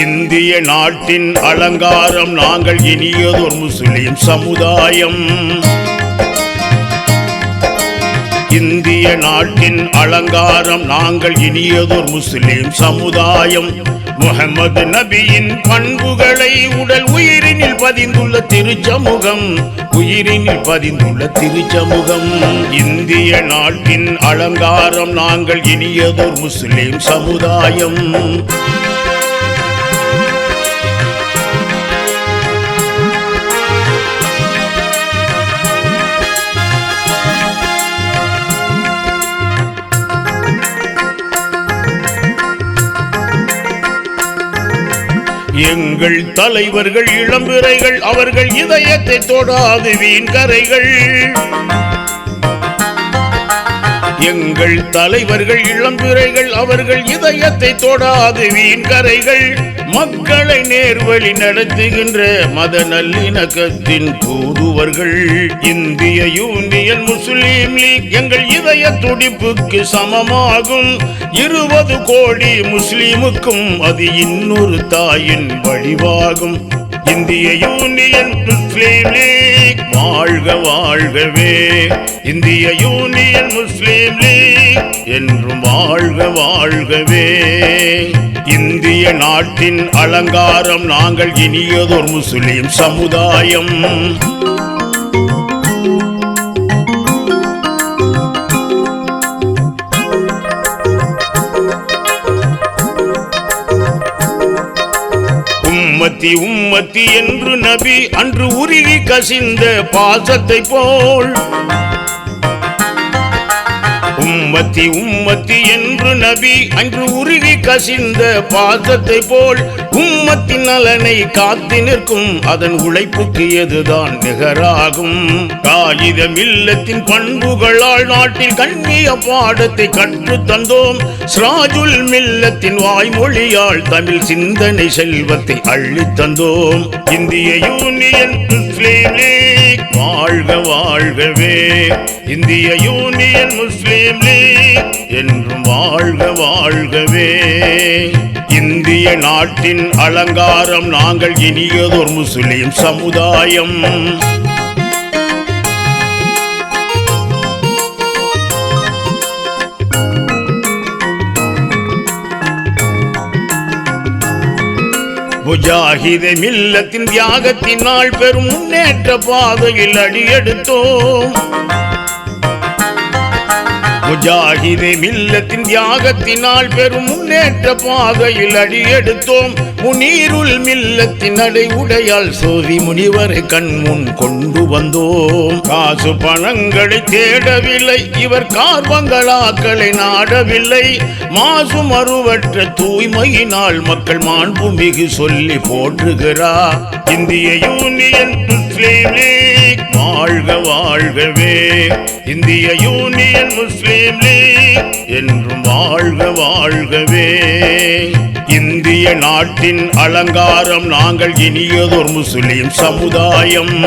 இந்திய நாட்டின் அலங்காரம் நாங்கள் இனியதொரு முஸ்லிம் சமுதாயம். இந்திய நாட்டின் அலங்காரம் நாங்கள் இனியதொரு முஸ்லிம் சமுதாயம். முகமது நபியின் பண்புகளை உடல் உயிரினில் பதிந்துள்ள திருச்சமுகம் உயிரினில் பதிந்துள்ள திருச்சமுகம். இந்திய நாட்டின் அலங்காரம் நாங்கள் இனியதொரு முஸ்லிம் சமுதாயம். எங்கள் தலைவர்கள் இளம்பிறைகள் அவர்கள் இதயத்தை தொடாது வீண் கரைகள் எங்கள் தலைவர்கள் இளம்பிறைகள் அவர்கள் இதயத்தை தொடாது வீண் கரைகள் மக்களை நேர்வழி நடத்துகின்ற மத நல்லிணக்கத்தின் தூதுவர்கள் இந்திய யூனியன் முஸ்லீம் லீக் எங்கள் இதய துடிப்புக்கு சமமாகும். இருபது கோடி முஸ்லீமுக்கும் அது இன்னொரு தாயின் வடிவாகும் இந்திய யூனியன் முஸ்லீம் லீக் வாழ்க வாழ்கவே. இந்திய யூனியன் முஸ்லீம் லீக் என்றும் வாழ்க வாழ்கவே. இந்திய நாட்டின் அலங்காரம் நாங்கள் இனியதொரு முஸ்லீம் சமுதாயம். உம்மத்தி என்று நபி அன்று உருகி கசிந்த பாசத்தை போல். உம்மத்தி உம்மத்தி என்று நபி அன்று உருகி கசிந்த பாசத்தை போல். உம்மத்தின் நலனை காத்து நிற்கும். அதன் உழைப்புக்கு எதுதான் நிகராகும்? காகித மில்லத்தின் பண்புகளால் நாட்டில் கண்ணிய பாடத்தை கற்று தந்தோம். ஸ்ராஜுல் மில்லத்தின் வாய்மொழியால் தமிழ் சிந்தனை செல்வத்தை அள்ளித்தந்தோம் இந்திய யூனியன் முஸ்லீம் லீக் வாழ்க வாழ்கவே. இந்திய யூனியன் முஸ்லீம் லீக் என்றும் வாழ்க வாழ்கவே. இந்திய நாட்டின் அலங்காரம் நாங்கள் இனியதொரு முஸ்லிம் சமுதாயம். முஜாஹித மில்லத்தின் தியாகத்தினால் பெரும் முன்னேற்ற பாதையில் அடியெடுத்தோம். முஜாஹிதே மில்லத்தின் தியாகத்தினால் பெரும் முன்னேற்ற பாதையில் அடியெடுத்தோம். முனீருள் மில்லத்தின் அடை உடையால் சோதி முனிவரை கண்முன் கொண்டு வந்தோம். காசு பணங்களை தேடவில்லை இவர் கார்பங்களாக்களை நாடவில்லை. மாசு மறுவற்ற தூய்மையினால் மக்கள் மாண்புமிகு சொல்லி போற்றுகிறார். இந்திய யூனியன் முஸ்லீம் லீக் வாழ்க வாழ்கவே. இந்திய யூனியன் முஸ்லீம் லீக் என்றும் வாழ்க வாழ்கவே. இந்திய நாட்டின் அலங்காரம் நாங்கள் இனியதொரு முஸ்லீம் சமுதாயம்.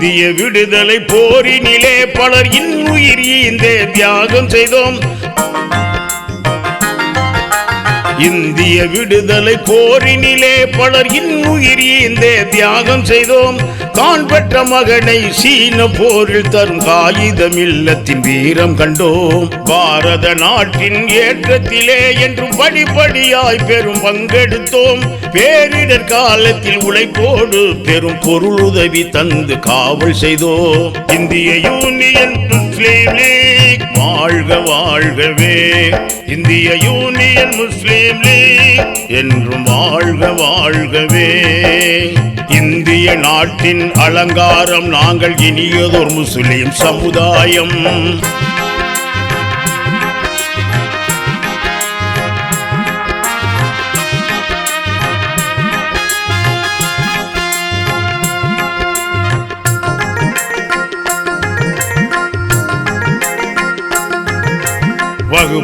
இந்திய விடுதலை போரினிலே பலர் இன்னுயிர் ஈந்தே தியாகம் செய்தோம். இந்திய விடுதலை போரினிலே பலர் இன்னுயிர் ஈந்தே தியாகம் செய்தோம். தான் பெற்ற மகனை சீன போரில் தரும் காகிதம் இல்லத்தின் வீரம் கண்டோம். பாரத நாட்டின் ஏற்றத்திலே என்றும் படிப்படியாய் பெரும் பங்கெடுத்தோம். பேரிடர் காலத்தில் உழைப்போடு பெரும் பொருளுதவி தந்து காவல் செய்தோம். இந்திய யூனியன் முஸ்லீம் லீக் வாழ்க வாழ்கவே. இந்திய யூனியன் முஸ்லீம் லீக் என்றும் வாழ்க வாழ்கவே. இந்திய நாட்டின் அலங்காரம் நாங்கள் இனியதொரு முஸ்லீம் சமுதாயம்.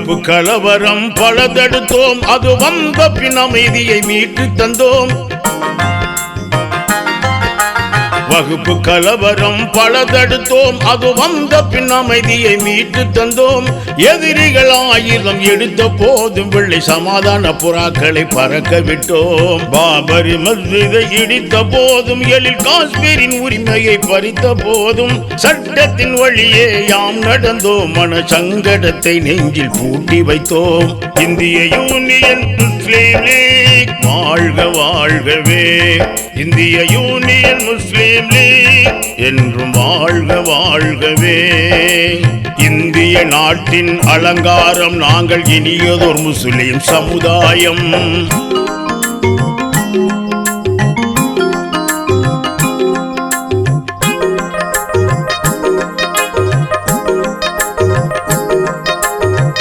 வகுப்பு கலவரம் பழதெடுத்தோம் அது வந்த பின் அமைதியை மீட்டு தந்தோம். வகுப்பு கலவரம் பல தடுத்தோம் அது வந்த பின் அமைதியை மீட்டு தந்தோம். எதிரிகள் ஆயுதம் எடுத்த போதும் வெள்ளை சமாதான புறாக்களை பறக்க விட்டோம். பாபரி மஸ்ஜிதை இடித்த போதும் எழில் காஷ்மீரின் உரிமையை பறித்த போதும் சட்டத்தின் வழியே யாம் நடந்தோம். மன சங்கடத்தை நெஞ்சில் பூட்டி வைத்தோம். இந்திய யூனியன் முஸ்லீம் லீக் வாழ்க வாழ்கவே. இந்திய யூனியன் முஸ்லீம் லீக் என்றும் வாழ்க வாழ்கவே. இந்திய நாட்டின் அலங்காரம் நாங்கள் இனியதோர் முஸ்லிம் சமுதாயம்.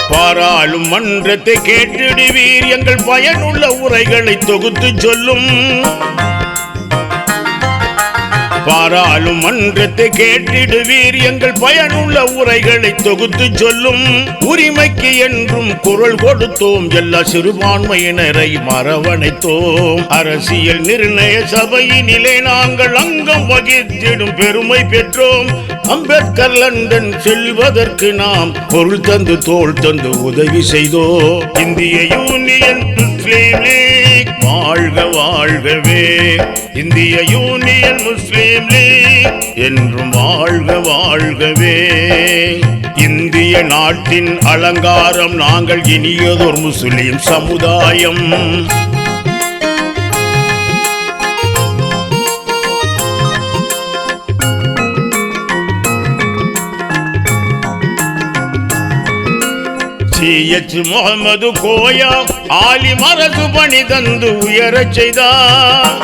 பாராளும் மன்றத்தை கேட்டிடுவீர். எங்கள் பயனுள்ள உரைகளை தொகுத்து சொல்லும். பாராளும் மன்றத்தை கேட்டிடுவீர். எங்கள் பயனுள்ள உரைகளை தொகுத்து சொல்லும் உரிமைக்கு என்றும் குரல் கொடுத்தோம். எல்லா சிறுபான்மையினரை மரவணைத்தோம். அரசியல் நிர்ணய சபையினிலே நாங்கள் அங்கம் வகித்திடும் பெருமை பெற்றோம். அம்பேத்கர் லண்டன் செல்வதற்கு நாம் பொருள் தந்து தோல் தந்து உதவி செய்தோ. இந்திய யூனியன் முஸ்லீம் லீக் வாழ்க வாழ்கவே. இந்திய யூனியன் முஸ்லீம் லீக் என்றும் வாழ்க வாழ்கவே. இந்திய நாட்டின் அலங்காரம் நாங்கள் இனியதோர் முஸ்லிம் சமுதாயம். சிஎச் முகமது கோயா ஆலி மரசு பணி தந்து உயரச் செய்தார்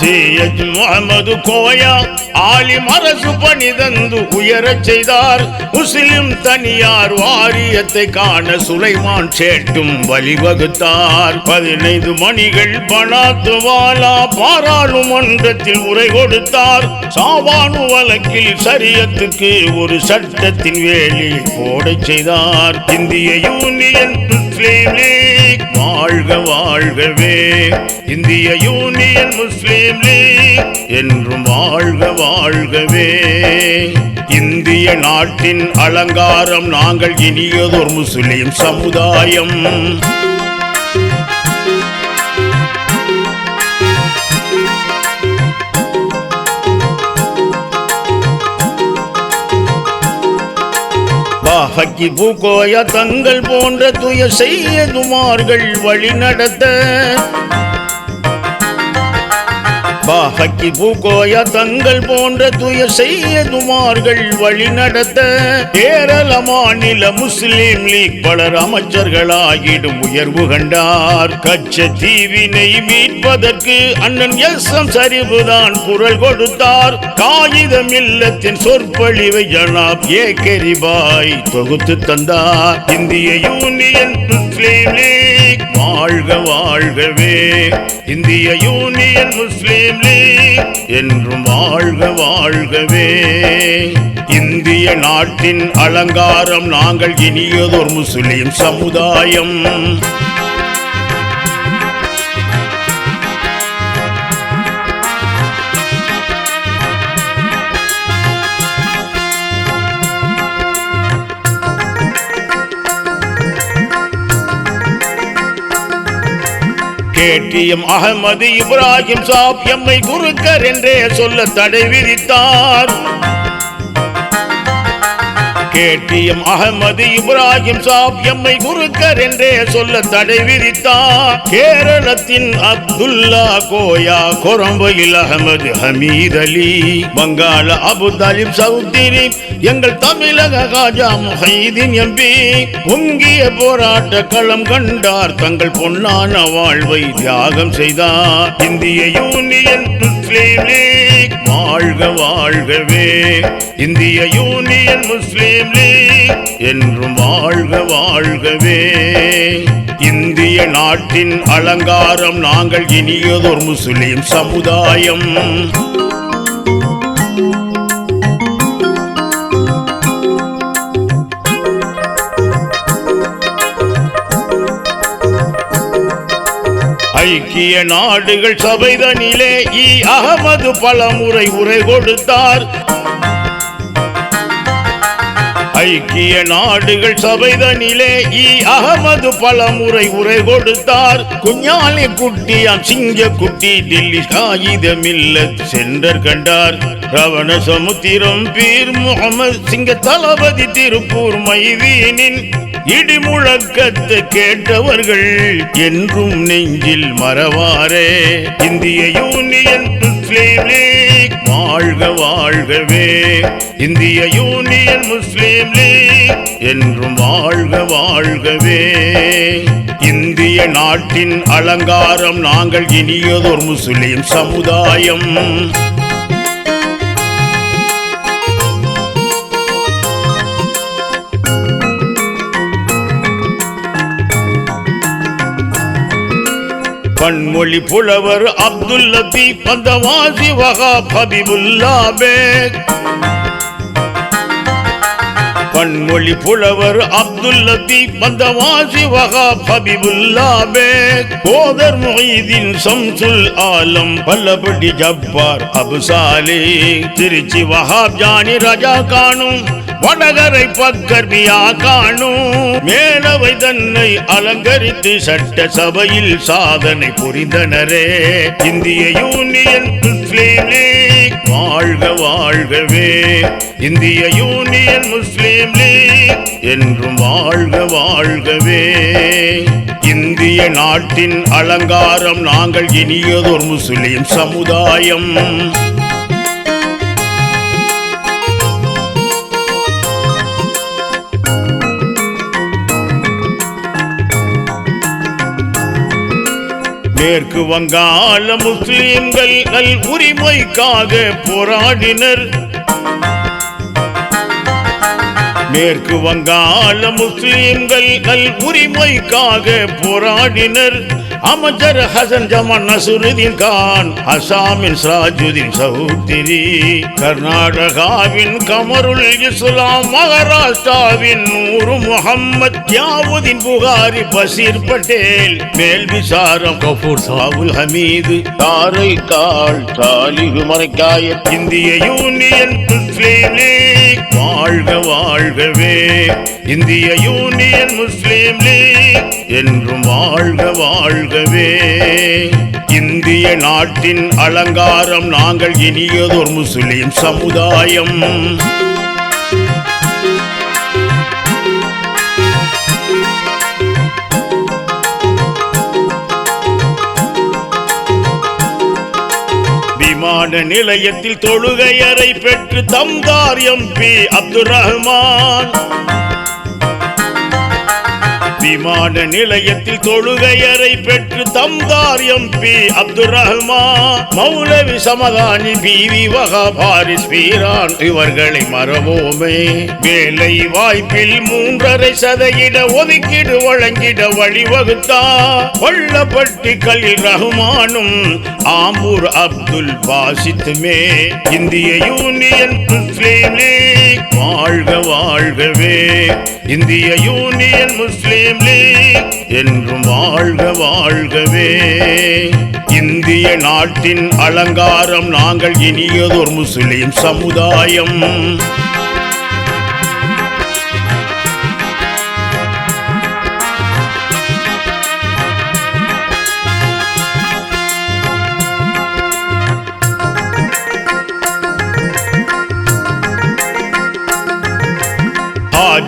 சிஎச் முகமது கோயா ஆலிம் அரசு பணி தந்து உயரச் செய்தார். முஸ்லிம் தனியார் வாரியத்தை காண சுலைமான் சேட்டும் வழிவகுத்தார். பதினைந்து மணிகள் பணாத்து வாலா பாராளுமன்றத்தில் உரை கொடுத்தார். சாவானு வழக்கில் சரியத்துக்கு ஒரு சட்டத்தின் வேலி போடச் செய்தார். இந்திய யூனியன் முஸ்லீம் லீக் வாழ்க வாழ்கவே. இந்திய யூனியன் முஸ்லீம் லீக் என்றும் வாழ்க வாழ்கவே. இந்திய நாட்டின் அலங்காரம் நாங்கள் இனியதோர் முஸ்லிம் சமுதாயம். ஹக்கி பூகோய தங்கள் போன்ற துய செய்யதுமார்கள் வழி நடத்த. பாகக்கி பூகோய தங்கள் போன்ற துய செய்யதுமார்கள் வழி நடத்த. கேரள மாநில முஸ்லிம் லீக் பலர் அமைச்சர்களாகிடும் உயர்வு கண்டார். கச்ச தீவினை மீட்பதற்கு அண்ணன் எஸ் எம் சரிவுதான் குரல் கொடுத்தார். காகிதம் இல்லத்தின் சொற்பொழிவை ஜனாப் ஏ கெரிபாய் தொகுத்து தந்தார். இந்திய யூனியன் முஸ்லீம் லீக் வாழ்க வாழ்கவே. இந்திய யூனியன் முஸ்லீம் லீக் என்றும் வாழ்க வாழ்கவே. இந்திய நாட்டின் அலங்காரம் நாங்கள் இனியதொரு முஸ்லிம் சமுதாயம். கேட்டியம் அகமது இப்ராஹிம் சாப் எம்மை குருக்கர் என்றே சொல்ல தடை விதித்தார். கேட்டியம் அகமது இப்ராஹிம் சாப் எம்மை குருக்கர் என்றே சொல்ல தடை விதித்தார் கேரளத்தின் அப்துல்லா கோயா கொரம்பையில் அகமது ஹமீத் அலி வங்காள அபு தாலிப் சவுத்திரி எங்கள் தமிழக காஜா முஹைதீன் எம்பி. பொங்கிய போராட்ட களம் கண்டார் தங்கள் பொன்னான வாழ்வை தியாகம் செய்தார். இந்திய யூனியன் முஸ்லீம் லீக் வாழ்க வாழ்கவே. இந்திய யூனியன் முஸ்லீம் லீக் என்றும் வாழ்க வாழ்கவே. இந்திய நாட்டின் அலங்காரம் நாங்கள் இனியதோர் முஸ்லிம் சமுதாயம். ஐக்கிய நாடுகள் சபைதனிலே இ அகமது பலமுறை உரை கொடுத்தார். ஐக்கிய நாடுகள் சபைதனிலே இ அகமது பலமுறை உரை கொடுத்தார். குஞ்ஞாலி குட்டியாம் சிங்க குட்டி டில்லி காகிதமில்ல சென்றர் கண்டார். ரவண சமுத்திரம் பீர் முகமது சிங்க தளபதி திருப்பூர் மைதீனின் இடி முழக்கத்தை கேட்டவர்கள் என்றும் நெஞ்சில் மறவாரே. இந்திய யூனியன் முஸ்லீம் லீக் வாழ்க வாழ்கவே. இந்திய யூனியன் முஸ்லீம் லீக் என்றும் வாழ்க வாழ்கவே. இந்திய நாட்டின் அலங்காரம் நாங்கள் இனியதோர் முஸ்லிம் சமுதாயம். பன்மொழி புலவர் அப்துல் லத்தீப் பந்தவாசி வகா பபிபுல்லா பேக். பன்மொழி புலவர் அப்துல் லத்தீப் பந்தவாசி வகா ஹபிபுல்லா பேக் போதர் மொய்தீன் சம்சுல் ஆலம் பல்லபடி ஜப்பார் அபுசாலி திருச்சி வஹாப் ஜானி ரஜா காணும். வடகரை பக்கர்மியா காணும். மேலவை தன்னை அலங்கரித்து சட்ட சபையில் சாதனை புரிந்தனரே. இந்திய யூனியன் முஸ்லீம் லீக் வாழ்க வாழ்கவே. இந்திய யூனியன் முஸ்லீம் லீக் என்றும் வாழ்க வாழ்கவே. இந்திய நாட்டின் அலங்காரம் நாங்கள் இனியதோர் முஸ்லிம் சமுதாயம். மேற்கு வங்காள முஸ்லிம்கள் நல் உரிமைக்காக போராடினர். மேற்கு வங்காள முஸ்லிம்கள் நல் உரிமைக்காக போராடினர். அமைச்சர் ஹசன் ஜமான் நசுருதீன் கான் அசாமின் சிராஜுதீன் சௌத்திரி கர்நாடகாவின் கமருல் இஸ்லாம் மகாராஷ்டிராவின் நூறு முகம்மத் யாவுதீன் புகாரி பசீர் பட்டேல் மேல் விசாரம் கபூர் சாவுல் ஹமீது தாரை தாள் தாலிகு மறைக்காய இந்திய யூனியன் முஸ்லீம் லீக் வாழ்க வாழ்கவே இந்திய யூனியன் முஸ்லீம் லீக் என்றும் வாழ்க வாழ்கவே. இந்திய நாட்டின் அலங்காரம் நாங்கள் இனியதோர் முஸ்லிம் சமுதாயம். விமான நிலையத்தில் தொழுகையறை பெற்று தம்தார் எம்பி அப்துல் ரஹ்மான். விமான நிலையத்தில் தொழுகையறை பெற்று தம்தார் எம்பி அப்துல் ரஹ்மான் மௌலவி சமதானி பிவி வகா பாரிஸ் பீரான் இவர்களை மறவோமே. வேலை வாய்ப்பில் மூன்றரை சதவீத ஒதுக்கீடு வழங்கிட வழிவகுத்தா? கொல்லப்பட்டி கலில் ரஹ்மானும் ஆம்பூர் அப்துல் பாசித்துமே இந்திய யூனியன் முஸ்லீம் லீக் வாழ்க வாழ்கவே. இந்திய யூனியன் முஸ்லீம் லீக் என்றும் வாழ்க வாழ்கவே. இந்திய நாட்டின் அலங்காரம் நாங்கள் இனியதொரு முஸ்லிம் சமுதாயம்.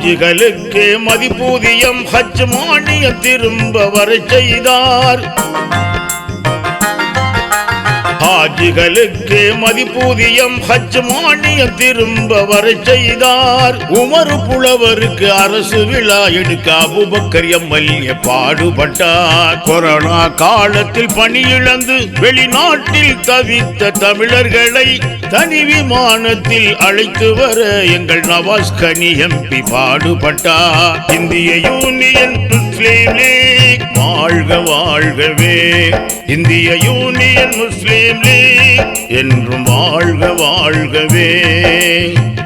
ஹாஜிகளுக்கு மதிப்பூதியம் ஹஜ் மானியம் திரும்ப வர செய்தார். ஹாஜிகளுக்கு மதிப்பூதியம் ஹஜ் மானியம் திரும்ப வர செய்தார். உமரு புலவருக்கு அரசு விழா எடுக்க அபுபக்கர் எம்எல்ஏ பாடுபட்டார். கொரோனா காலத்தில் பணியிழந்து வெளிநாட்டில் தவித்த தமிழர்களை தனி விமானத்தில் அழைத்து வர எங்கள் நவாஸ் கனி எம்பி பாடுபட்டார். இந்திய யூனியன் முஸ்லீம் லீக் வாழ்க வாழ்கவே. இந்திய யூனியன் முஸ்லீம் போற்றி என்றும் வாழ்க வாழ்கவே.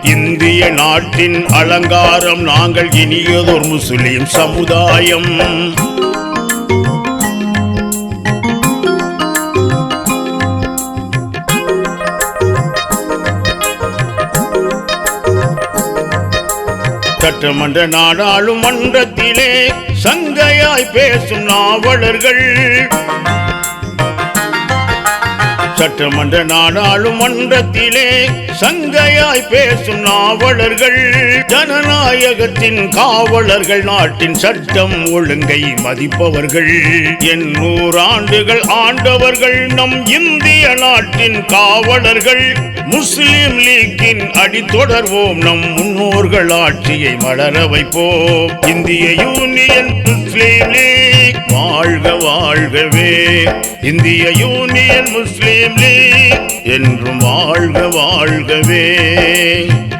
இந்திய நாட்டின் அலங்காரம் நாங்கள் இனியதொரு முஸ்லிம் சமுதாயம். சட்டமன்ற நாடாளுமன்றத்திலே சங்கையாய் பேசும் நாவலர்கள் சட்டமன்ற நாடாளுமன்றத்திலே சங்கையாய் பேசும் நாவலர்கள் ஜனநாயகத்தின் காவலர்கள் நாட்டின் சட்டம் ஒழுங்கை மதிப்பவர்கள். எண்ணூறு ஆண்டுகள் ஆண்டவர்கள் நம் இந்திய நாட்டின் காவலர்கள். முஸ்லிம் லீக்கின் அடித்தொடர்வோம் நம் முன்னோர்கள் ஆட்சியை மலர வைப்போம். இந்திய யூனியன் லீக் வாழ்க வாழ்கவே. இந்திய யூனியன் முஸ்லீம் லீக் என்றும் வாழ்க வாழ்கவே.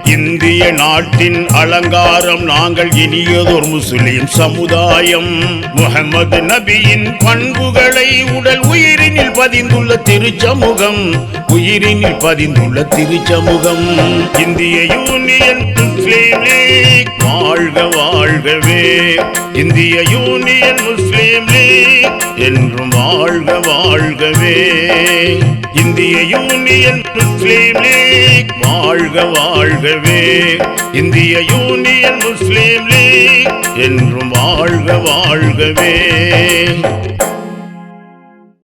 இந்திய நாட்டின் அலங்காரம் நாங்கள் இனியதொரு முஸ்லிம் சமுதாயம். முகமது நபியின் பண்புகளை உடல் உயிரினில் பதிந்துள்ள திருச்சமூகம் உயிரினில் பதிந்துள்ள திருச்சமூகம். இந்திய யூனியன் முஸ்லிம் லீக் வாழ்க வாழ்கவே. இந்திய யூனியன் முஸ்லீம் லீக் என்றும் வாழ்க வாழ்கவே. இந்திய யூனியன் முஸ்லீம் லீக் வாழ்க வாழவே இந்திய யூனியன் முஸ்லீம் லீக் என்றும் வாழ்க வாழ்கவே.